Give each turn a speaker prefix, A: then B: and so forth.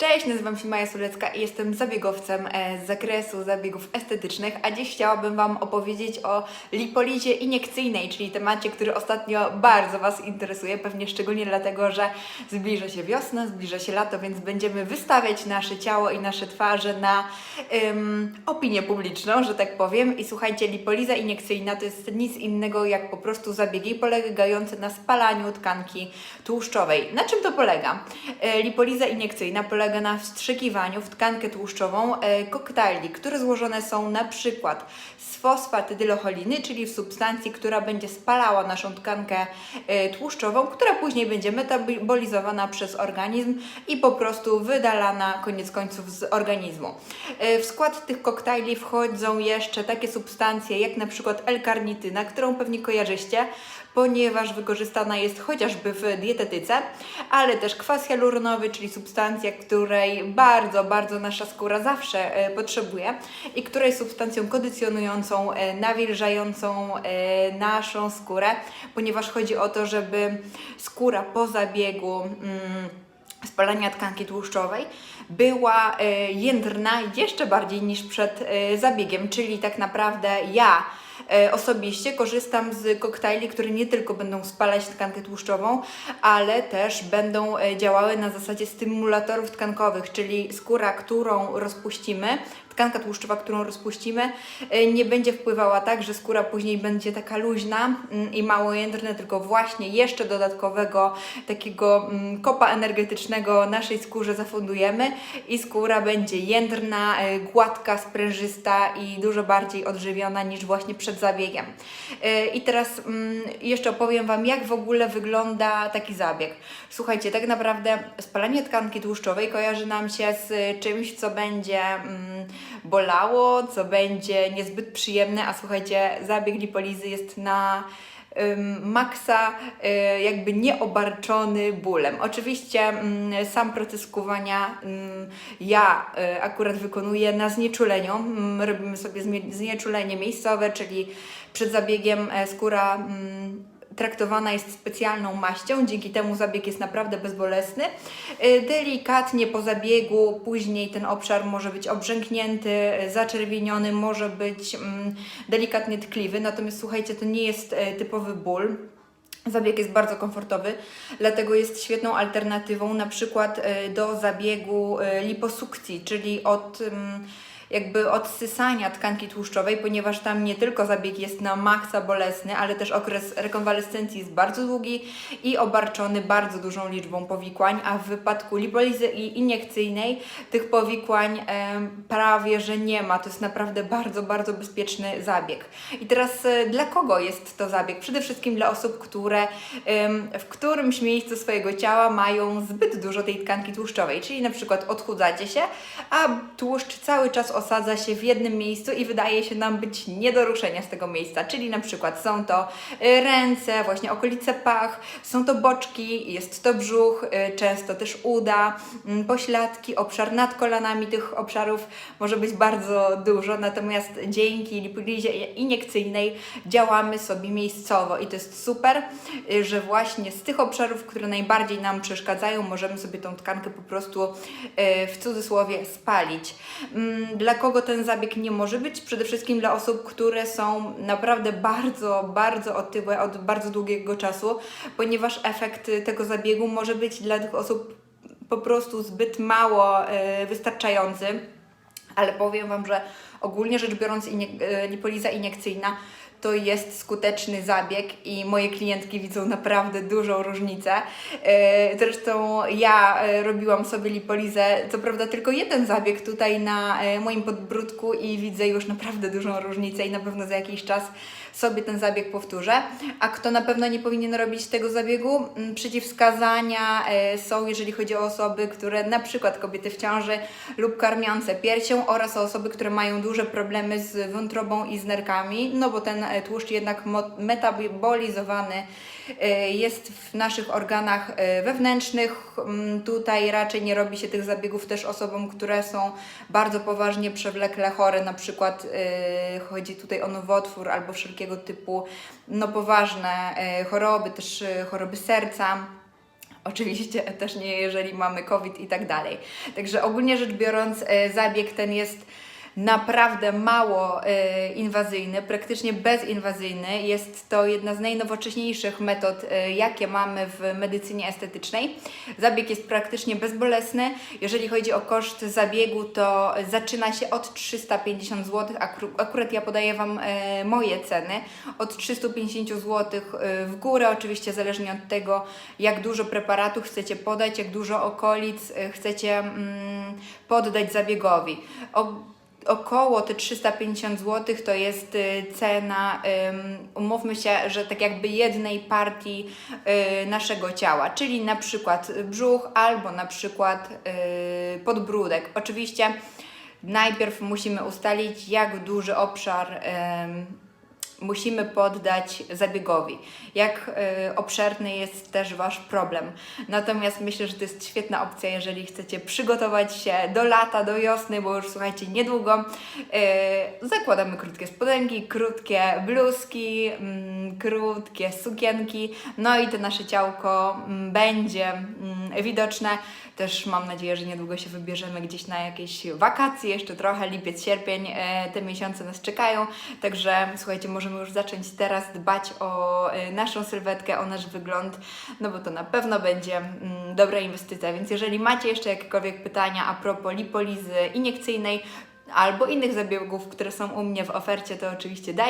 A: Cześć, nazywam się Maja Sulecka i jestem zabiegowcem e, z zakresu zabiegów estetycznych, a dziś chciałabym Wam opowiedzieć o lipolizie iniekcyjnej, czyli temacie, który ostatnio bardzo Was interesuje, pewnie szczególnie dlatego, że zbliża się wiosna, zbliża się lato, więc będziemy wystawiać nasze ciało i nasze twarze na ym, opinię publiczną, że tak powiem. I słuchajcie, lipoliza iniekcyjna to jest nic innego jak po prostu zabiegi polegające na spalaniu tkanki tłuszczowej. Na czym to polega? E, Lipoliza iniekcyjna polega na wstrzykiwaniu w tkankę tłuszczową e, koktajli, które złożone są na przykład z fosfatydylocholiny, czyli w substancji, która będzie spalała naszą tkankę e, tłuszczową, która później będzie metabolizowana przez organizm i po prostu wydalana koniec końców z organizmu. E, W skład tych koktajli wchodzą jeszcze takie substancje jak na przykład L-karnityna, którą pewnie kojarzycie, ponieważ wykorzystana jest chociażby w dietetyce, ale też kwas hialuronowy, czyli substancja, której bardzo, bardzo nasza skóra zawsze e, potrzebuje i która jest substancją kondycjonującą, e, nawilżającą e, naszą skórę, ponieważ chodzi o to, żeby skóra po zabiegu mm, spalania tkanki tłuszczowej była jędrna jeszcze bardziej niż przed zabiegiem, czyli tak naprawdę ja osobiście korzystam z koktajli, które nie tylko będą spalać tkankę tłuszczową, ale też będą e, działały na zasadzie stymulatorów tkankowych, czyli skóra, którą rozpuścimy, tkanka tłuszczowa, którą rozpuścimy, e, nie będzie wpływała tak, że skóra później będzie taka luźna mm, i mało jędrna, tylko właśnie jeszcze dodatkowego takiego mm, kopa energetycznego naszej skórze zafundujemy i skóra będzie jędrna, e, gładka, sprężysta i dużo bardziej odżywiona niż właśnie przed zabiegiem. E, I teraz mm, jeszcze opowiem Wam, jak w ogóle wygląda taki zabieg. Słuchajcie, tak naprawdę spalanie tkanki tłuszczowej kojarzy nam się z czymś, co będzie mm, bolało, co będzie niezbyt przyjemne, a słuchajcie, zabieg lipolizy jest na maksa y, jakby nieobarczony bólem. Oczywiście mm, sam proces kuwania mm, ja y, akurat wykonuję na znieczuleniu. Mm, Robimy sobie znieczulenie miejscowe, czyli przed zabiegiem e, skóra traktowana jest specjalną maścią, dzięki temu zabieg jest naprawdę bezbolesny. Y, Delikatnie po zabiegu, później ten obszar może być obrzęknięty, y, zaczerwieniony, może być mm, delikatnie tkliwy, natomiast słuchajcie, to nie jest e, typowy ból. Zabieg jest bardzo komfortowy, dlatego jest świetną alternatywą na przykład do zabiegu liposukcji, czyli od mm, jakby odsysania tkanki tłuszczowej, ponieważ tam nie tylko zabieg jest na maksa bolesny, ale też okres rekonwalescencji jest bardzo długi i obarczony bardzo dużą liczbą powikłań, a w wypadku lipolizy iniekcyjnej tych powikłań prawie, że nie ma. To jest naprawdę bardzo, bardzo bezpieczny zabieg. I teraz e, dla kogo jest to zabieg? Przede wszystkim dla osób, które w którymś miejscu swojego ciała mają zbyt dużo tej tkanki tłuszczowej, czyli na przykład odchudzacie się, a tłuszcz cały czas osadza się w jednym miejscu i wydaje się nam być nie do ruszenia z tego miejsca, czyli na przykład są to y, ręce, właśnie okolice pach, są to boczki, jest to brzuch, y, często też uda, mm, pośladki, obszar nad kolanami, tych obszarów może być bardzo dużo, natomiast dzięki lipolizie iniekcyjnej działamy sobie miejscowo i to jest super, y, że właśnie z tych obszarów, które najbardziej nam przeszkadzają, możemy sobie tą tkankę po prostu w cudzysłowie spalić. Mm, Dla kogo ten zabieg nie może być? Przede wszystkim dla osób, które są naprawdę bardzo, bardzo otyłe od bardzo długiego czasu, ponieważ efekt tego zabiegu może być dla tych osób po prostu zbyt mało y, wystarczający. Ale powiem Wam, że ogólnie rzecz biorąc e, lipoliza iniekcyjna to jest skuteczny zabieg i moje klientki widzą naprawdę dużą różnicę. E, Zresztą ja e, robiłam sobie lipolizę, co prawda tylko jeden zabieg tutaj na e, moim podbródku i widzę już naprawdę dużą różnicę i na pewno za jakiś czas sobie ten zabieg powtórzę. A kto na pewno nie powinien robić tego zabiegu? Mm, Przeciwwskazania są, jeżeli chodzi o osoby, które na przykład kobiety w ciąży lub karmiące piersią oraz osoby, które mają duże problemy z wątrobą i z nerkami, no bo ten tłuszcz jednak metabolizowany e, jest w naszych organach e, wewnętrznych. Mm, Tutaj raczej nie robi się tych zabiegów też osobom, które są bardzo poważnie przewlekle chore, na przykład e, chodzi tutaj o nowotwór albo wszelkiego typu no, poważne e, choroby, też e, choroby serca Oczywiście też nie, jeżeli mamy COVID i tak dalej. Także ogólnie rzecz biorąc, e, zabieg ten jest naprawdę mało e, inwazyjny, praktycznie bezinwazyjny. Jest to jedna z najnowocześniejszych metod, e, jakie mamy w medycynie estetycznej. Zabieg jest praktycznie bezbolesny. Jeżeli chodzi o koszt zabiegu, to zaczyna się od 350 zł. Akurat ja podaję Wam e, moje ceny. Od 350 zł w górę, oczywiście zależnie od tego, jak dużo preparatu chcecie podać, jak dużo okolic chcecie mm, poddać zabiegowi. O, około te 350 zł to jest y, cena, umówmy się, że tak jakby jednej partii y, naszego ciała, czyli na przykład brzuch albo na przykład y, podbródek. Oczywiście najpierw musimy ustalić, jak duży obszar musimy poddać zabiegowi. Jak y, obszerny jest też Wasz problem. Natomiast myślę, że to jest świetna opcja, jeżeli chcecie przygotować się do lata, do wiosny, bo już słuchajcie, niedługo y, zakładamy krótkie spodenki, krótkie bluzki, mm, krótkie sukienki, no i to nasze ciałko mm, będzie mm, widoczne. Też mam nadzieję, że niedługo się wybierzemy gdzieś na jakieś wakacje, jeszcze trochę, lipiec, sierpień, e, te miesiące nas czekają, także słuchajcie, możemy już zacząć teraz dbać o e, naszą sylwetkę, o nasz wygląd, no bo to na pewno będzie mm, dobra inwestycja, więc jeżeli macie jeszcze jakiekolwiek pytania a propos lipolizy iniekcyjnej, albo innych zabiegów, które są u mnie w ofercie, to oczywiście dajcie